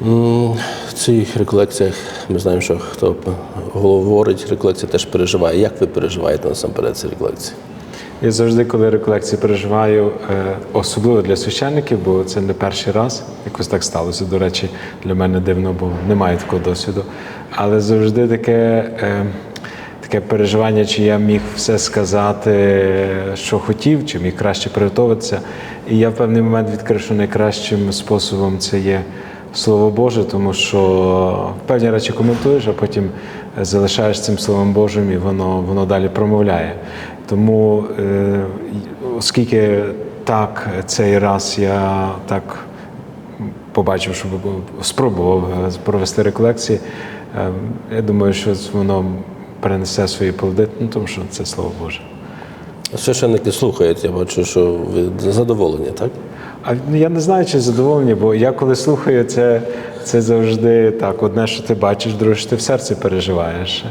В цих реколекціях ми знаємо, що хто говорить, реколекція теж переживає. Як ви переживаєте насамперед ці реколекції? Я завжди, коли реколекції переживаю, е, особливо для священників, бо це не перший раз. Якось так сталося. До речі, для мене дивно, бо немає такого досвіду. Але завжди таке, е, таке переживання, чи я міг все сказати, що хотів, чи міг краще приготуватися. І я в певний момент відкрив, що найкращим способом це є Слово Боже, тому що певні речі коментуєш, а потім залишаєш цим Словом Божим, і воно, воно далі промовляє. Тому, е, оскільки так цей раз я так побачив, що спробував е, провести реколекції, е, я думаю, що воно перенесе свої плоди, ну, тому що це Слово Боже. Священники слухають, я бачу, що ви задоволені, так? А ну, я не знаю, чи задоволені, бо я коли слухаю, це, це завжди так. Одне, що ти бачиш, друге, що ти в серці переживаєш.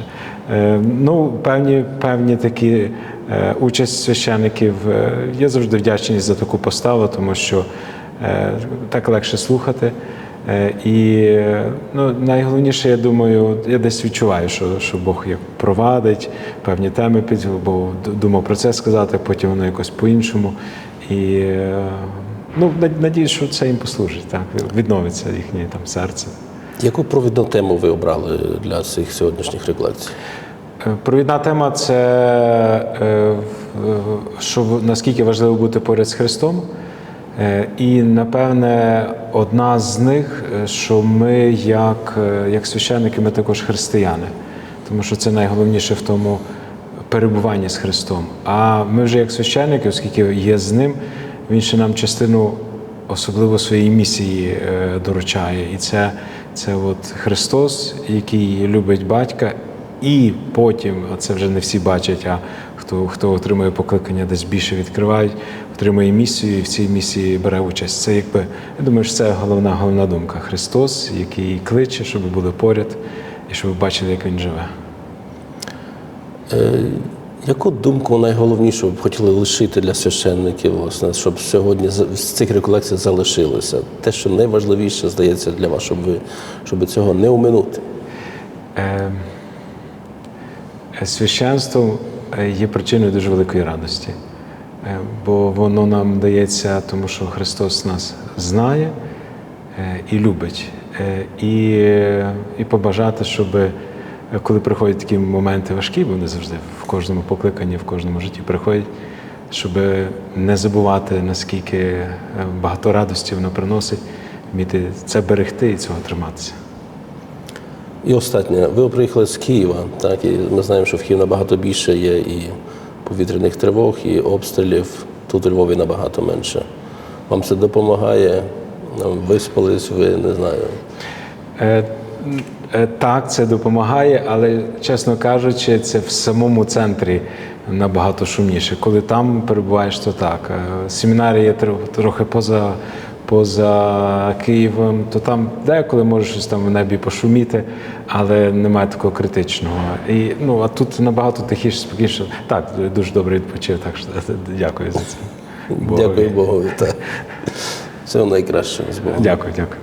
Е, ну, певні, певні такі е, участь священиків. Е, я завжди вдячний за таку поставу, тому що е, так легше слухати. Е, і ну, найголовніше, я думаю, я десь відчуваю, що, що Бог як провадить певні теми під, бо думав про це сказати, потім воно якось по-іншому. І е, ну, надіюсь, що це їм послужить, так, відновиться їхнє там серце. Яку провідну тему ви обрали для цих сьогоднішніх реколекцій? Е, Провідна тема це що наскільки важливо бути поряд з Христом. Е, І напевне одна з них, е, що ми, як, е, як священники, ми також християни, тому що це найголовніше в тому перебуванні з Христом. А ми вже як священники, оскільки є з ним, він ще нам частину особливо своєї місії доручає. І це, це от Христос, який любить батька, і потім, а це вже не всі бачать, а хто, хто отримує покликання, десь більше відкривають, отримує місію і в цій місії бере участь. Це якби, я думаю, що це головна головна думка. Христос, який кличе, щоб були поряд і щоб ви бачили, як він живе. Е, Яку думку найголовнішу ви б хотіли лишити для священників, власне, щоб сьогодні з цих реколекцій залишилося? Те, що найважливіше, здається, для вас, щоб ви щоб цього не оминути. Е, е, Священство е, є причиною дуже великої радості, бо воно нам дається, тому що Христос нас знає е, і любить. Е, І, е, і побажати, щоб е, коли приходять такі моменти важкі, бо вони завжди в кожному покликанні, в кожному житті приходять, щоб не забувати, наскільки е, багато радості воно приносить, вміти це берегти і цього триматися. І останнє, ви приїхали з Києва, так, і ми знаємо, що в Києві набагато більше є і повітряних тривог, і обстрілів. Тут у Львові набагато менше. Вам це допомагає? Виспались, ви не знаю. Е, е, Так, це допомагає, але чесно кажучи, це в самому центрі набагато шумніше. Коли там перебуваєш, то так. Е, Семінарія трохи поза, поза Києвом, то там деколи може щось там в небі пошуміти, але немає такого критичного. І, ну, а тут набагато тихіше, спокійніше. Так, дуже добре відпочив, так що дякую за це. Богові. Дякую Богу. Так. Всього найкращого з Богом. Дякую, дякую.